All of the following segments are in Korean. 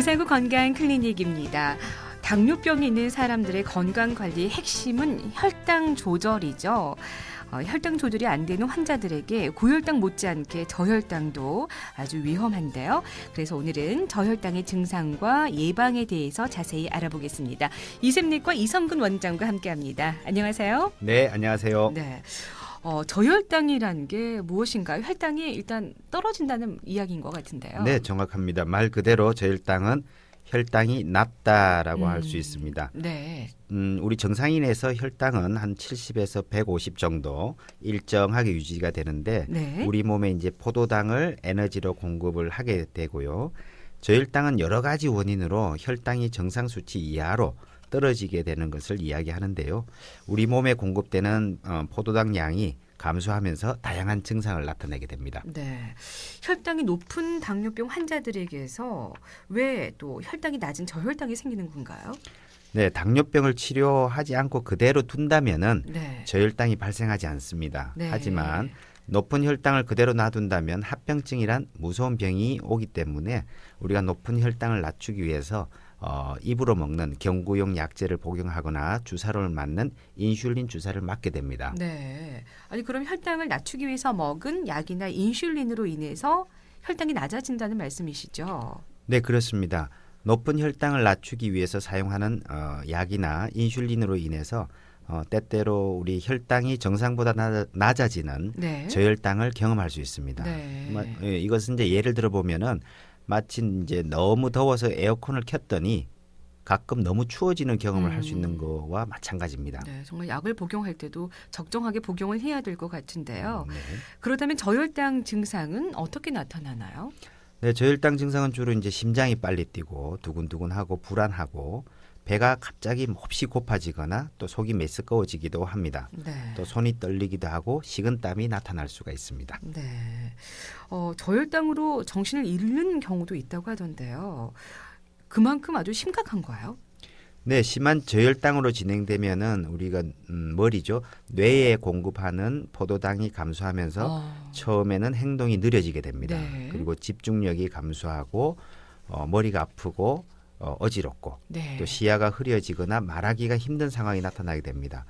구사구 건강 클리닉입니다. 당뇨병이 있는 사람들의 건강 관리의 핵심은 혈당 조절이죠. 어, 혈당 조절이 안 되는 환자들에게 고혈당 못지않게 저혈당도 아주 위험한데요. 그래서 오늘은 저혈당의 증상과 예방에 대해서 자세히 알아보겠습니다. 이샘내과 이성근 원장과 함께합니다. 안녕하세요. 네, 안녕하세요. 네. 어, 저혈당이라는 게 무엇인가요? 혈당이 일단 떨어진다는 이야기인 것 같은데요. 네, 정확합니다. 말 그대로 저혈당은 혈당이 낮다라고 할수 음. 있습니다. 네. 음, 우리 정상인에서 혈당은 한 70에서 150 정도 일정하게 유지가 되는데 네. 우리 몸에 이제 포도당을 에너지로 공급을 하게 되고요. 저혈당은 여러 가지 원인으로 혈당이 정상 수치 이하로 떨어지게 되는 것을 이야기하는데요. 우리 몸에 공급되는 어, 포도당 양이 감소하면서 다양한 증상을 나타내게 됩니다. 네. 혈당이 높은 당뇨병 환자들에게서 왜 또 혈당이 낮은 저혈당이 생기는 건가요? 네, 당뇨병을 치료하지 않고 그대로 둔다면은 네. 저혈당이 발생하지 않습니다. 네. 하지만 높은 혈당을 그대로 놔둔다면 합병증이란 무서운 병이 오기 때문에 우리가 높은 혈당을 낮추기 위해서 어, 입으로 먹는 경구용 약제를 복용하거나 주사를 맞는 인슐린 주사를 맞게 됩니다. 네. 아니 그럼 혈당을 낮추기 위해서 먹은 약이나 인슐린으로 인해서 혈당이 낮아진다는 말씀이시죠? 네, 그렇습니다. 높은 혈당을 낮추기 위해서 사용하는 어, 약이나 인슐린으로 인해서 어, 때때로 우리 혈당이 정상보다 낮아, 낮아지는 네. 저혈당을 경험할 수 있습니다. 네. 마- 예, 이것은 이제 예를 들어 보면은 마치 이제 너무 더워서 에어컨을 켰더니 가끔 너무 추워지는 경험을 할수 있는 음. 거와 마찬가지입니다. 네, 정말 약을 복용할 때도 적정하게 복용을 해야 될 것 같은데요. 네. 그렇다면 저혈당 증상은 어떻게 나타나나요? 네, 저혈당 증상은 주로 이제 심장이 빨리 뛰고 두근두근하고 불안하고 배가 갑자기 몹시 고파지거나 또 속이 메스꺼워지기도 합니다. 네. 또 손이 떨리기도 하고 식은땀이 나타날 수가 있습니다. 네. 어, 저혈당으로 정신을 잃는 경우도 있다고 하던데요. 그만큼 아주 심각한가요? 네, 심한 저혈당으로 진행되면은 우리가 음, 머리죠. 뇌에 공급하는 포도당이 감소하면서 어, 처음에는 행동이 느려지게 됩니다. 네. 그리고 집중력이 감소하고 어, 머리가 아프고 어, 어지럽고 네. 또 시야가 흐려지거나 말하기가 힘든 상황이 나타나게 됩니다.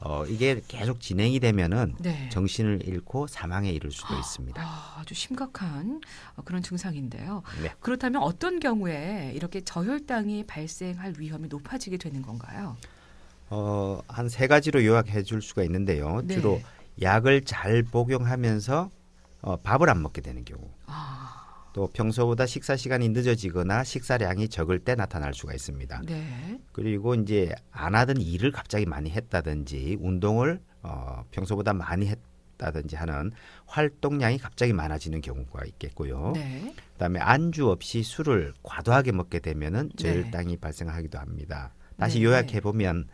어, 이게 계속 진행이 되면은 네. 정신을 잃고 사망에 이를 수도 있습니다. 아, 아주 심각한 어, 그런 증상인데요. 네. 그렇다면 어떤 경우에 이렇게 저혈당이 발생할 위험이 높아지게 되는 건가요? 어, 한 세 가지로 요약해 줄 수가 있는데요. 네. 주로 약을 잘 복용하면서 어, 밥을 안 먹게 되는 경우. 아, 또 평소보다 식사 시간이 늦어지거나 식사량이 적을 때 나타날 수가 있습니다. 네. 그리고 이제 안 하던 일을 갑자기 많이 했다든지 운동을 어, 평소보다 많이 했다든지 하는 활동량이 갑자기 많아지는 경우가 있겠고요. 네. 그다음에 안주 없이 술을 과도하게 먹게 되면은 네. 저혈당이 발생하기도 합니다. 다시 네. 요약해 보면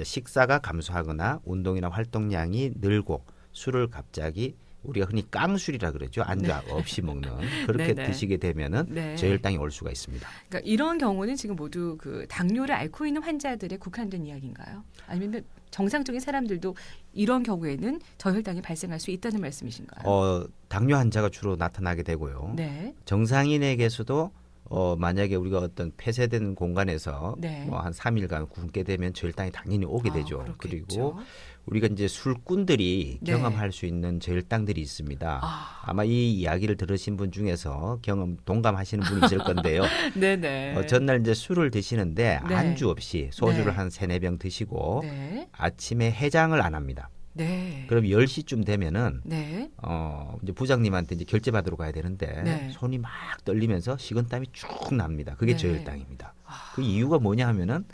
식사가 감소하거나 운동이나 활동량이 늘고 술을 갑자기 우리가 흔히 깡술이라 그러죠. 안주 없이 먹는 그렇게 네, 네. 드시게 되면은 네. 저혈당이 올 수가 있습니다. 그러니까 이런 경우는 지금 모두 그 당뇨를 앓고 있는 환자들에 국한된 이야기인가요? 아니면 정상적인 사람들도 이런 경우에는 저혈당이 발생할 수 있다는 말씀이신가요? 어, 당뇨 환자가 주로 나타나게 되고요. 네. 정상인에게서도 어, 만약에 우리가 어떤 폐쇄된 공간에서 네. 뭐한 3일간 굶게 되면 저혈당이 당연히 오게 아, 되죠. 그렇겠죠. 그리고 우리가 이제 술꾼들이 네. 경험할 수 있는 저혈당들이 있습니다. 아, 아마 이 이야기를 들으신 분 중에서 경험 동감하시는 분이 있을 건데요. 네네. 어, 전날 이제 술을 드시는데 네. 안주 없이 소주를 네. 한 세네 병 드시고 네. 아침에 해장을 안 합니다. 네. 그럼 10시쯤 되면은 네. 어, 이제 부장님한테 이제 결제 받으러 가야 되는데 네. 손이 막 떨리면서 식은땀이 쭉 납니다. 그게 네. 저혈당입니다. 아. 그 이유가 뭐냐 하면은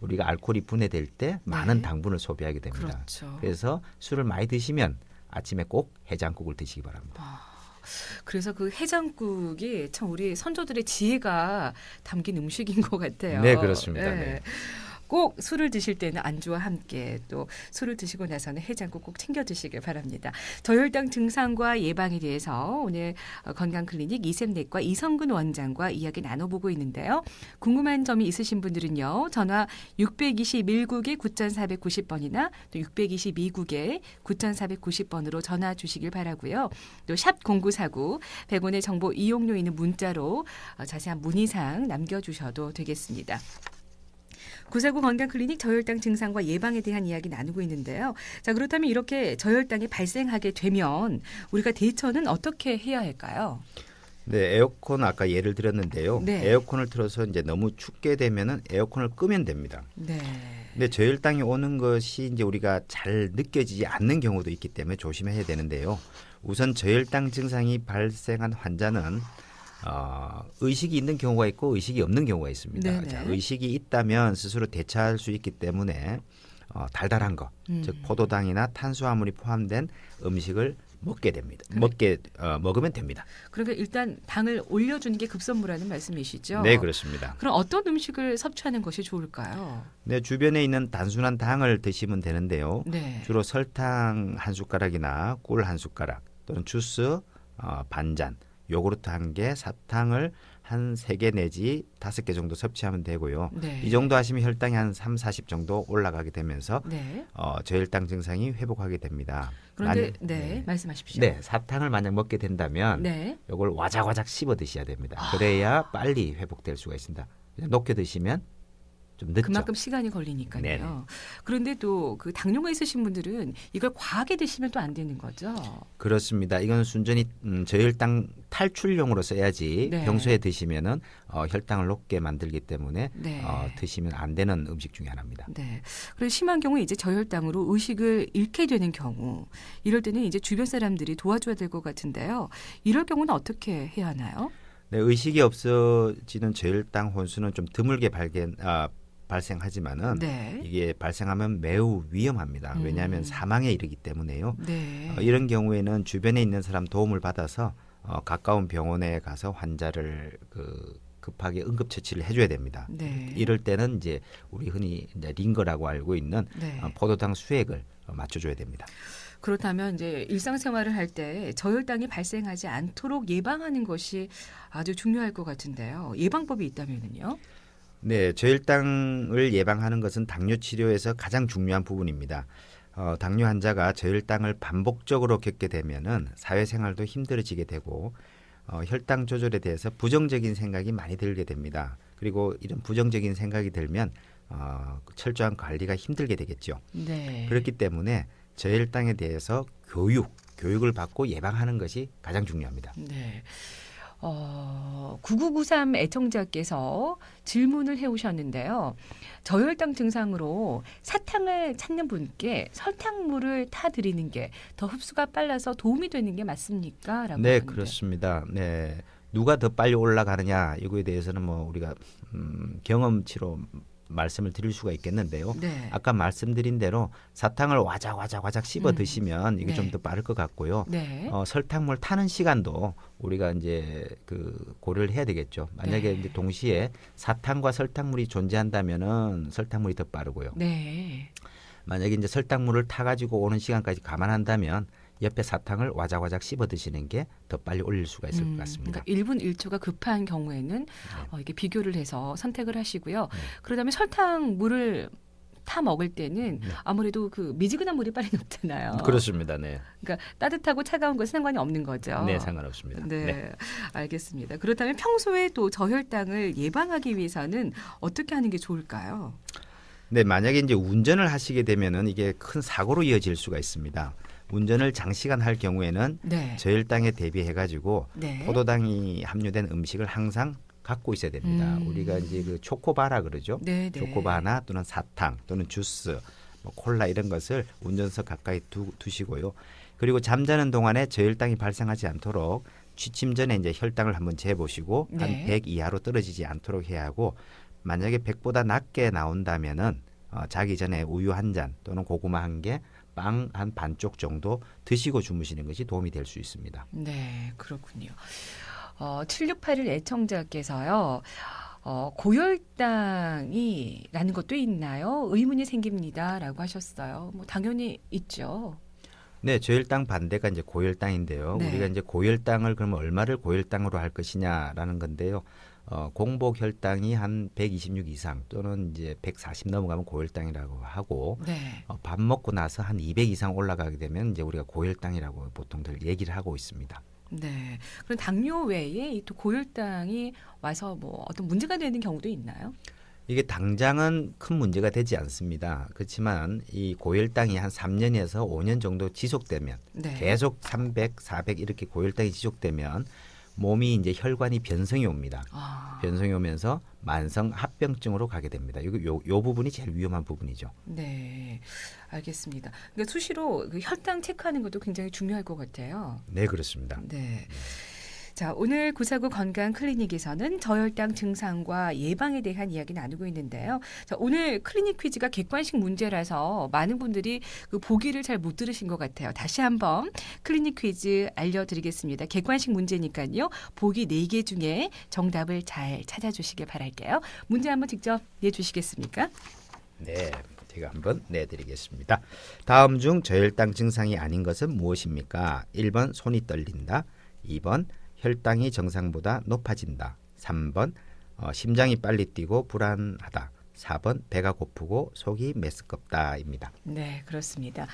우리가 알코올이 분해될 때 많은 네. 당분을 소비하게 됩니다. 그렇죠. 그래서 술을 많이 드시면 아침에 꼭 해장국을 드시기 바랍니다. 아, 그래서 그 해장국이 참 우리 선조들의 지혜가 담긴 음식인 것 같아요. 네, 그렇습니다. 네. 꼭 술을 드실 때는 안주와 함께 또 술을 드시고 나서는 해장국 꼭 챙겨 드시길 바랍니다. 저혈당 증상과 예방에 대해서 오늘 어, 건강클리닉 이샘내과 이성근 원장과 이야기 나눠보고 있는데요. 궁금한 점이 있으신 분들은요. 전화 621국에 9490번이나 또 622국에 9490번으로 전화 주시길 바라고요. 또 샵 0949 100원의 정보 이용료 있는 문자로 어, 자세한 문의사항 남겨주셔도 되겠습니다. 구사구 건강클리닉 저혈당 증상과 예방에 대한 이야기 나누고 있는데요. 자 그렇다면 이렇게 저혈당이 발생하게 되면 우리가 대처는 어떻게 해야 할까요? 네, 에어컨 아까 예를 들었는데요. 네. 에어컨을 틀어서 이제 너무 춥게 되면은 에어컨을 끄면 됩니다. 네. 근데 저혈당이 오는 것이 이제 우리가 잘 느껴지지 않는 경우도 있기 때문에 조심해야 되는데요. 우선 저혈당 증상이 발생한 환자는 어, 의식이 있는 경우가 있고 의식이 없는 경우가 있습니다. 네네. 자, 의식이 있다면 스스로 대처할 수 있기 때문에 어, 달달한 거, 음. 즉 포도당이나 탄수화물이 포함된 음식을 먹게 됩니다. 먹게 어, 먹으면 됩니다. 그러니까 일단 당을 올려주는 게 급선무라는 말씀이시죠? 네, 그렇습니다. 그럼 어떤 음식을 섭취하는 것이 좋을까요? 네, 주변에 있는 단순한 당을 드시면 되는데요. 네. 주로 설탕 한 숟가락이나 꿀 한 숟가락 또는 주스 어, 반 잔, 요구르트 한 개, 사탕을 한 세 개 내지 다섯 개 정도 섭취하면 되고요. 네. 이 정도 하시면 혈당이 한 3, 40 정도 올라가게 되면서 네. 어, 저혈당 증상이 회복하게 됩니다. 그런데 만약- 네, 말씀하십시오. 네, 사탕을 만약 먹게 된다면 네. 요걸 와작와작 씹어 드셔야 됩니다. 그래야 빨리 회복될 수가 있습니다. 녹여 드시면 좀 늦죠. 그만큼 시간이 걸리니까요. 네네. 그런데 또 그 당뇨가 있으신 분들은 이걸 과하게 드시면 또 안 되는 거죠. 그렇습니다. 이건 순전히 음, 저혈당 탈출용으로 써야지 네. 평소에 드시면은 어, 혈당을 높게 만들기 때문에 네. 어, 드시면 안 되는 음식 중에 하나입니다. 네. 그리고 심한 경우에 이제 저혈당으로 의식을 잃게 되는 경우, 이럴 때는 이제 주변 사람들이 도와줘야 될 것 같은데요. 이럴 경우는 어떻게 해야 하나요? 네, 의식이 없어지는 저혈당 혼수는 좀 드물게 발견 아, 발생하지만은 네. 이게 발생하면 매우 위험합니다. 음. 왜냐하면 사망에 이르기 때문에요. 네. 어, 이런 경우에는 주변에 있는 사람 도움을 받아서 어, 가까운 병원에 가서 환자를 그 급하게 응급 처치를 해줘야 됩니다. 네. 이럴 때는 이제 우리 흔히 이제 링거라고 알고 있는 네. 어, 포도당 수액을 어, 맞춰줘야 됩니다. 그렇다면 이제 일상생활을 할 때 저혈당이 발생하지 않도록 예방하는 것이 아주 중요할 것 같은데요. 예방법이 있다면은요? 네, 저혈당을 예방하는 것은 당뇨 치료에서 가장 중요한 부분입니다. 어, 당뇨 환자가 저혈당을 반복적으로 겪게 되면은 사회생활도 힘들어지게 되고 어, 혈당 조절에 대해서 부정적인 생각이 많이 들게 됩니다. 그리고 이런 부정적인 생각이 들면 어, 철저한 관리가 힘들게 되겠죠. 네. 그렇기 때문에 저혈당에 대해서 교육, 교육을 받고 예방하는 것이 가장 중요합니다. 네. 어, 9993 애청자께서 질문을 해 오셨는데요. 저혈당 증상으로 사탕을 찾는 분께 설탕물을 타 드리는 게 더 흡수가 빨라서 도움이 되는 게 맞습니까? 라고 네, 하는데. 그렇습니다. 네. 누가 더 빨리 올라가느냐 이거에 대해서는 뭐 우리가 음, 경험치로 말씀을 드릴 수가 있겠는데요. 네. 아까 말씀드린 대로 사탕을 와작와작와작 씹어 음. 드시면 이게 네. 좀더 빠를 것 같고요. 네. 어, 설탕물 타는 시간도 우리가 이제 그 고려를 해야 되겠죠. 만약에 네. 이제 동시에 사탕과 설탕물이 존재한다면은 설탕물이 더 빠르고요. 네. 만약에 이제 설탕물을 타 가지고 오는 시간까지 감안한다면 옆에 사탕을 와작와작 씹어 드시는 게 더 빨리 올릴 수가 있을 음, 것 같습니다. 네. 그러니까 1분 1초가 급한 경우에는 어, 이게 비교를 해서 선택을 하시고요. 그러다면 설탕 물을 타 먹을 때는 네. 아무래도 그 미지근한 물이 빨리 녹잖아요. 그렇습니다. 네. 그러니까 따뜻하고 차가운 건 상관이 없는 거죠. 네, 상관없습니다. 네, 네. 알겠습니다. 그렇다면 평소에 또 저혈당을 예방하기 위해서는 어떻게 하는 게 좋을까요? 네, 만약에 이제 운전을 하시게 되면은 이게 큰 사고로 이어질 수가 있습니다. 운전을 장시간 할 경우에는 네. 저혈당에 대비해 가지고 네. 포도당이 함유된 음식을 항상 갖고 있어야 됩니다. 음. 우리가 이제 그 초코바라 그러죠. 네, 네. 초코바나 또는 사탕 또는 주스, 뭐 콜라 이런 것을 운전석 가까이 두, 두시고요. 그리고 잠자는 동안에 저혈당이 발생하지 않도록 취침 전에 이제 혈당을 한번 재보시고 네. 한100 이하로 떨어지지 않도록 해야 하고 만약에 100보다 낮게 나온다면은 어, 자기 전에 우유 한 잔 또는 고구마 한 개, 빵 한 반쪽 정도 드시고 주무시는 것이 도움이 될 수 있습니다. 네, 그렇군요. 어, 7681 애청자께서요. 어, 고혈당이라는 것도 있나요? 의문이 생깁니다라고 하셨어요. 뭐 당연히 있죠. 네, 저혈당 반대가 이제 고혈당인데요. 네. 우리가 이제 고혈당을 그러면 얼마를 고혈당으로 할 것이냐라는 건데요. 어, 공복 혈당이 한 126 이상 또는 이제 140 넘어가면 고혈당이라고 하고 네. 어, 밥 먹고 나서 한 200 이상 올라가게 되면 이제 우리가 고혈당이라고 보통들 얘기를 하고 있습니다. 네. 그럼 당뇨 외에 이 또 고혈당이 와서 뭐 어떤 문제가 되는 경우도 있나요? 이게 당장은 큰 문제가 되지 않습니다. 그렇지만 이 고혈당이 한 3년에서 5년 정도 지속되면 네. 계속 300, 400 이렇게 고혈당이 지속되면 몸이 이제 혈관이 변성이 옵니다. 아, 변성이 오면서 만성 합병증으로 가게 됩니다. 이거 요, 요 부분이 제일 위험한 부분이죠. 네. 알겠습니다. 그러니까 수시로 그 혈당 체크하는 것도 굉장히 중요할 것 같아요. 네, 그렇습니다. 네. 자, 오늘 구사구 건강 클리닉에서는 저혈당 증상과 예방에 대한 이야기 나누고 있는데요. 자, 오늘 클리닉 퀴즈가 객관식 문제라서 많은 분들이 그 보기를 잘 못 들으신 것 같아요. 다시 한번 클리닉 퀴즈 알려드리겠습니다. 객관식 문제니까요. 보기 네 개 중에 정답을 잘 찾아주시길 바랄게요. 문제 한번 직접 내주시겠습니까? 네, 제가 한번 내드리겠습니다. 다음 중 저혈당 증상이 아닌 것은 무엇입니까? 1번 손이 떨린다. 2번 혈당이 정상보다 높아진다. 3번 어, 심장이 빨리 뛰고 불안하다. 4번 배가 고프고 속이 메스껍다입니다. 네, 그렇습니다.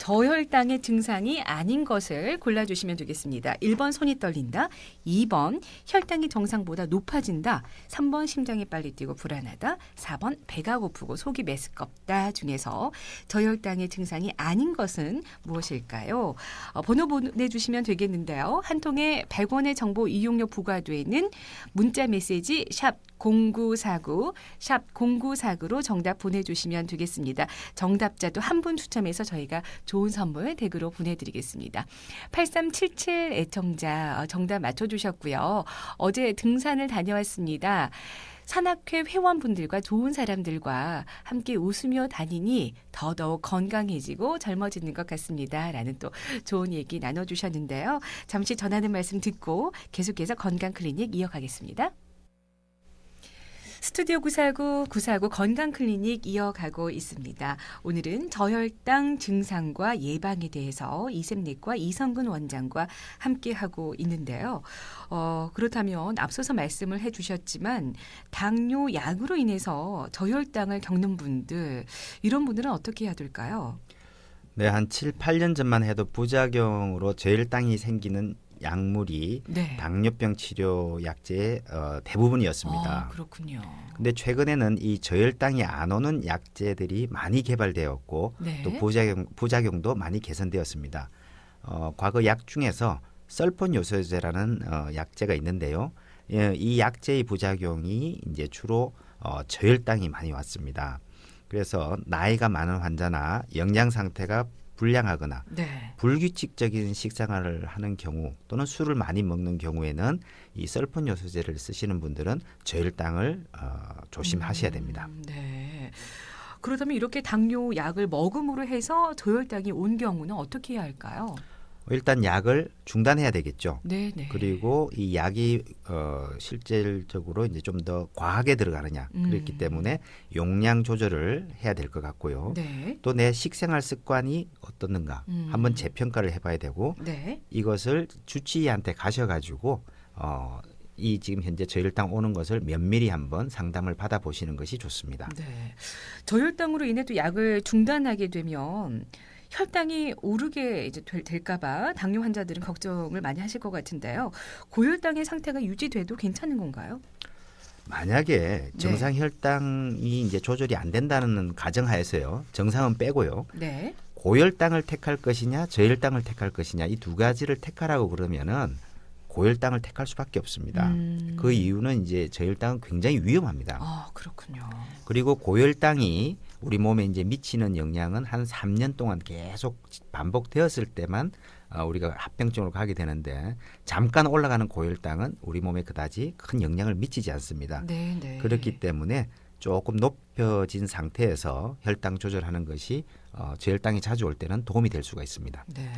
저혈당의 증상이 아닌 것을 골라주시면 되겠습니다. 1번 손이 떨린다. 2번 혈당이 정상보다 높아진다. 3번 심장이 빨리 뛰고 불안하다. 4번 배가 고프고 속이 메스껍다 중에서 저혈당의 증상이 아닌 것은 무엇일까요? 어, 번호 보내주시면 되겠는데요. 한 통에 100원의 정보 이용료 부과되는 문자 메시지 샵 0949, 샵 0949로 정답 보내주시면 되겠습니다. 정답자도 한 분 추첨해서 저희가 좋은 선물 댁으로 보내드리겠습니다. 8377 애청자 어, 정답 맞춰주셨고요. 어제 등산을 다녀왔습니다. 산악회 회원분들과 좋은 사람들과 함께 웃으며 다니니 더더욱 건강해지고 젊어지는 것 같습니다. 라는 또 좋은 얘기 나눠주셨는데요. 잠시 전하는 말씀 듣고 계속해서 건강 클리닉 이어가겠습니다. 스튜디오 구사구 구사구 건강 클리닉 이어가고 있습니다. 오늘은 저혈당 증상과 예방에 대해서 이샘내과 이성근 원장과 함께 하고 있는데요. 어, 그렇다면 앞서서 말씀을 해주셨지만 당뇨 약으로 인해서 저혈당을 겪는 분들 이런 분들은 어떻게 해야 될까요? 네, 한 7, 8년 전만 해도 부작용으로 저혈당이 생기는 약물이 네. 당뇨병 치료 약제의 어, 대부분이었습니다. 아, 그렇군요. 근데 최근에는 이 저혈당이 안 오는 약제들이 많이 개발되었고 네. 또 부작용 부작용도 많이 개선되었습니다. 어, 과거 약 중에서 설폰 요소제라는 어, 약제가 있는데요. 예, 이 약제의 부작용이 이제 주로 어, 저혈당이 많이 왔습니다. 그래서 나이가 많은 환자나 영양 상태가 불량하거나 네. 불규칙적인 식생활을 하는 경우 또는 술을 많이 먹는 경우에는 이 설폰 요소제를 쓰시는 분들은 저혈당을 어, 조심하셔야 됩니다. 음, 네. 그렇다면 이렇게 당뇨 약을 먹음으로 해서 저혈당이 온 경우는 어떻게 해야 할까요? 일단 약을 중단해야 되겠죠. 네, 네. 그리고 이 약이 어, 실질적으로 이제 좀 더 과하게 들어가느냐 그렇기 음. 때문에 용량 조절을 해야 될 것 같고요. 네. 또내 식생활 습관이 어떻는가 음. 한번 재평가를 해봐야 되고 네. 이것을 주치의한테 가셔가지고 어, 이 지금 현재 저혈당 오는 것을 면밀히 한번 상담을 받아 보시는 것이 좋습니다. 네. 저혈당으로 인해 또 약을 중단하게 되면 혈당이 오르게 이제 될, 될까봐 당뇨 환자들은 걱정을 많이 하실 것 같은데요. 고혈당의 상태가 유지돼도 괜찮은 건가요? 만약에 네. 정상 혈당이 이제 조절이 안 된다는 가정하에서요. 정상은 빼고요. 네. 고혈당을 택할 것이냐, 저혈당을 택할 것이냐 이 두 가지를 택하라고 그러면은 고혈당을 택할 수밖에 없습니다. 음. 그 이유는 이제 저혈당은 굉장히 위험합니다. 아, 그렇군요. 그리고 고혈당이 우리 몸에 이제 미치는 영향은 한 3년 동안 계속 반복되었을 때만 어, 우리가 합병증으로 가게 되는데 잠깐 올라가는 고혈당은 우리 몸에 그다지 큰 영향을 미치지 않습니다. 네, 네. 그렇기 때문에 조금 높여진 상태에서 혈당 조절하는 것이 어, 저혈당이 자주 올 때는 도움이 될 수가 있습니다. 네.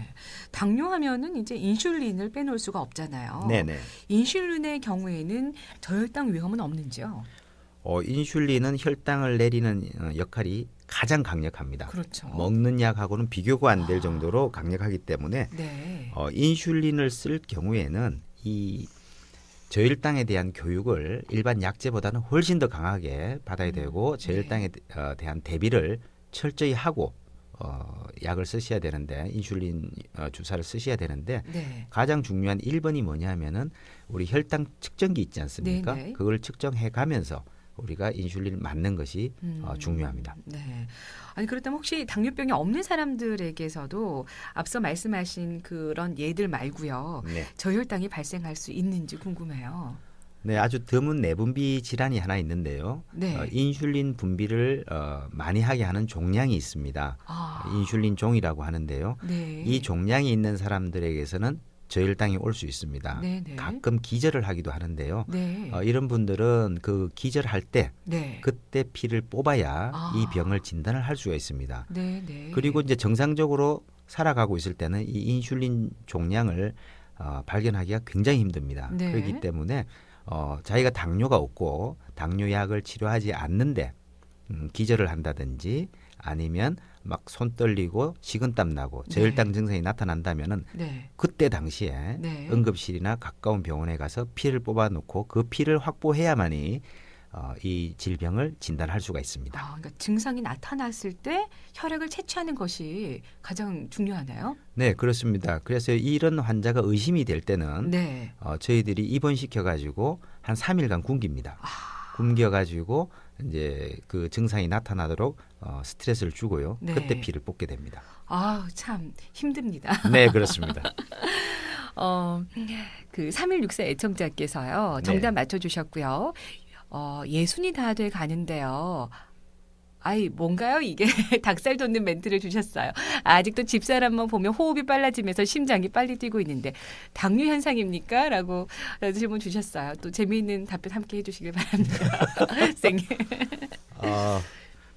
당뇨하면은 이제 인슐린을 빼놓을 수가 없잖아요. 네네. 인슐린의 경우에는 저혈당 위험은 없는지요? 어, 인슐린은 혈당을 내리는 어, 역할이 가장 강력합니다. 그렇죠. 먹는 약하고는 비교가 안될 아. 정도로 강력하기 때문에 네. 어, 인슐린을 쓸 경우에는 이 저혈당에 대한 교육을 일반 약제보다는 훨씬 더 강하게 받아야 음, 되고 네. 저혈당에 대- 어, 대한 대비를 철저히 하고 어, 약을 쓰셔야 되는데 인슐린 어, 주사를 쓰셔야 되는데 네. 가장 중요한 1번이 뭐냐면은 우리 혈당 측정기 있지 않습니까? 네네. 그걸 측정해 가면서 우리가 인슐린을 맞는 것이 어, 음, 중요합니다. 네. 아니 그렇다면 혹시 당뇨병이 없는 사람들에게서도 앞서 말씀하신 그런 예들 말고요. 네. 저혈당이 발생할 수 있는지 궁금해요. 네, 아주 드문 내분비 질환이 하나 있는데요. 네. 어, 인슐린 분비를 어, 많이 하게 하는 종양이 있습니다. 아. 인슐린 종이라고 하는데요. 네. 이 종양이 있는 사람들에게서는 저혈당이 올 수 있습니다. 네네. 가끔 기절을 하기도 하는데요. 네. 어, 이런 분들은 그 기절할 때 네. 그때 피를 뽑아야 아. 이 병을 진단을 할 수가 있습니다. 네, 네. 그리고 이제 정상적으로 살아가고 있을 때는 이 인슐린 종양을 어, 발견하기가 굉장히 힘듭니다. 네. 그렇기 때문에 어, 자기가 당뇨가 없고 당뇨약을 치료하지 않는데 음, 기절을 한다든지 아니면 막 손 떨리고 식은땀 나고 네. 저혈당 증상이 나타난다면은 네. 그때 당시에 네. 응급실이나 가까운 병원에 가서 피를 뽑아놓고 그 피를 확보해야만이 어, 이 질병을 진단할 수가 있습니다. 아, 그러니까 증상이 나타났을 때 혈액을 채취하는 것이 가장 중요하나요? 네, 그렇습니다. 그래서 이런 환자가 의심이 될 때는 네. 어, 저희들이 입원시켜 가지고 한 3일간 굶깁니다. 아, 굶겨 가지고 이제 그 증상이 나타나도록 어, 스트레스를 주고요. 네. 그때 피를 뽑게 됩니다. 아, 참 힘듭니다. 네, 그렇습니다. 어, 그 3164 애청자께서요. 네. 정답 맞춰 주셨고요. 어, 예순이 다 돼 가는데요. 아이, 뭔가요? 이게 닭살 돋는 멘트를 주셨어요. 아직도 집사람만 보면 호흡이 빨라지면서 심장이 빨리 뛰고 있는데 당뇨 현상입니까? 라고 질문 주셨어요. 또 재미있는 답변 함께 해주시길 바랍니다. 선생님. 어,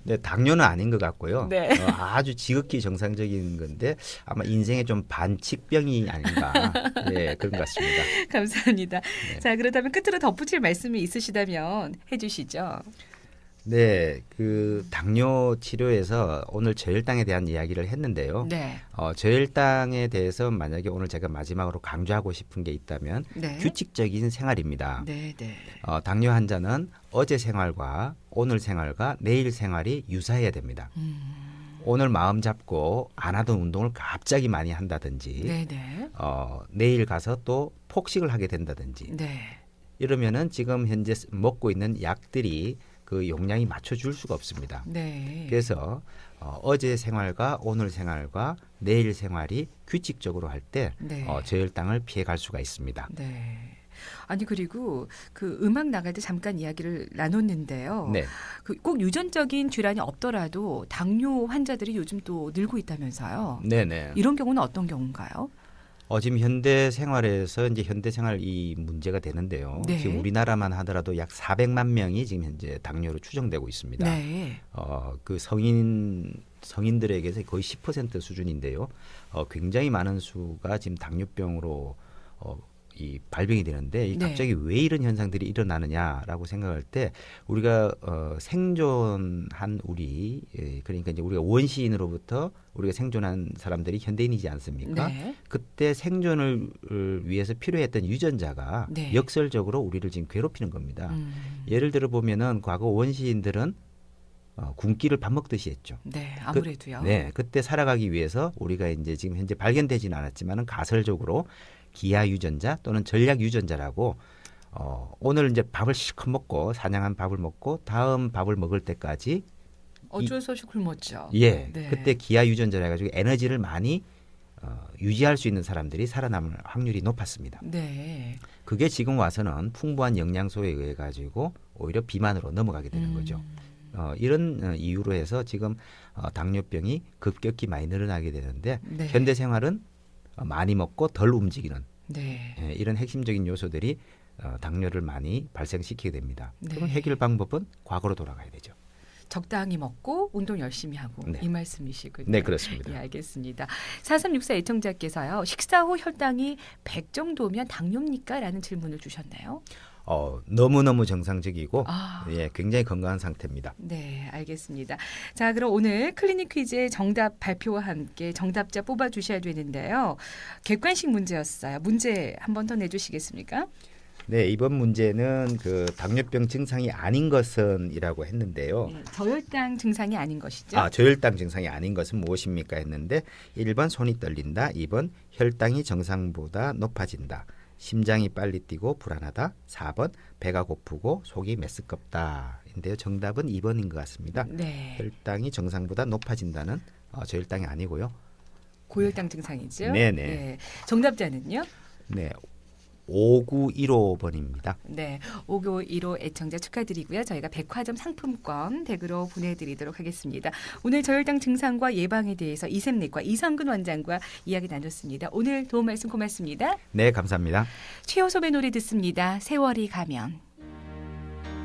네, 당뇨는 아닌 것 같고요. 네. 어, 아주 지극히 정상적인 건데 아마 인생의 좀 반칙병이 아닌가. 네, 그런 것 같습니다. 감사합니다. 네. 자, 그렇다면 끝으로 덧붙일 말씀이 있으시다면 해주시죠. 네, 그 당뇨 치료에서 오늘 저혈당에 대한 이야기를 했는데요. 네. 어, 저혈당에 대해서 만약에 오늘 제가 마지막으로 강조하고 싶은 게 있다면 네. 규칙적인 생활입니다. 네, 네. 어, 당뇨 환자는 어제 생활과 오늘 생활과 내일 생활이 유사해야 됩니다. 음, 오늘 마음 잡고 안 하던 운동을 갑자기 많이 한다든지 네, 네. 어, 내일 가서 또 폭식을 하게 된다든지 네. 이러면은 지금 현재 쓰- 먹고 있는 약들이 그 용량이 맞춰줄 수가 없습니다. 네. 그래서 어, 어제 생활과 오늘 생활과 내일 생활이 규칙적으로 할때 네. 어, 저혈당을 피해갈 수가 있습니다. 네. 아니 그리고 그 음악 나갈 때 잠깐 이야기를 나눴는데요. 네, 그 꼭 유전적인 질환이 없더라도 당뇨 환자들이 요즘 또 늘고 있다면서요. 네, 네. 이런 경우는 어떤 경우인가요? 어, 지금 현대 생활에서 이제 현대 생활 이 문제가 되는데요. 네. 지금 우리나라만 하더라도 약 400만 명이 지금 현재 당뇨로 추정되고 있습니다. 네. 어, 그 성인 성인들에게서 거의 10% 수준인데요. 어, 굉장히 많은 수가 지금 당뇨병으로 어, 이 발병이 되는데 이 네. 갑자기 왜 이런 현상들이 일어나느냐라고 생각할 때 우리가 어, 생존한 우리 예, 그러니까 이제 우리가 원시인으로부터 우리가 생존한 사람들이 현대인이지 않습니까? 네. 그때 생존을 위해서 필요했던 유전자가 네. 역설적으로 우리를 지금 괴롭히는 겁니다. 음, 예를 들어 보면은 과거 원시인들은 어, 굶기를 밥 먹듯이 했죠. 네. 아무래도요. 네, 그때 살아가기 위해서 우리가 이제 지금 현재 발견되지는 않았지만은 가설적으로 기하 유전자 또는 전략 유전자라고 어, 오늘 이제 밥을 실컷 먹고 사냥한 밥을 먹고 다음 밥을 먹을 때까지 어쩔 수 없이 굶었죠. 예, 네. 그때 기하 유전자라 가지고 에너지를 많이 어, 유지할 수 있는 사람들이 살아남을 확률이 높았습니다. 네. 그게 지금 와서는 풍부한 영양소에 의해 가지고 오히려 비만으로 넘어가게 되는 음, 거죠. 어, 이런 어, 이유로 해서 지금 어, 당뇨병이 급격히 많이 늘어나게 되는데 네. 현대 생활은 어, 많이 먹고 덜 움직이는 네. 예, 이런 핵심적인 요소들이 어, 당뇨를 많이 발생시키게 됩니다. 네. 그럼 해결 방법은 과거로 돌아가야 되죠. 적당히 먹고 운동 열심히 하고 네. 이 말씀이시군요. 네, 그렇습니다. 예, 알겠습니다. 4364 애청자께서요. 식사 후 혈당이 100 정도면 당뇨입니까? 라는 질문을 주셨나요? 어, 너무너무 정상적이고 아. 예, 굉장히 건강한 상태입니다. 네, 알겠습니다. 자, 그럼 오늘 클리닉 퀴즈의 정답 발표와 함께 정답자 뽑아 주셔야 되는데요. 객관식 문제였어요. 문제 한 번 더 내주시겠습니까? 네, 이번 문제는 그 당뇨병 증상이 아닌 것은이라고 했는데요. 네, 저혈당 증상이 아닌 것이죠. 아, 저혈당 증상이 아닌 것은 무엇입니까 했는데 1번 손이 떨린다, 2번 혈당이 정상보다 높아진다. 심장이 빨리 뛰고 불안하다. 4번 배가 고프고 속이 메스껍다. 인데요. 정답은 2번인 것 같습니다. 네, 혈당이 정상보다 높아진다는 어, 저혈당이 아니고요. 고혈당 증상이죠. 네네. 네, 정답자는요? 네. 5915번입니다. 네, 5915 애청자 축하드리고요. 저희가 백화점 상품권 댁으로 보내드리도록 하겠습니다. 오늘 저혈당 증상과 예방에 대해서 이샘내과 이성근 원장과 이야기 나눴습니다. 오늘 도움 말씀 고맙습니다. 네, 감사합니다. 최호섭의 노래 듣습니다. 세월이 가면.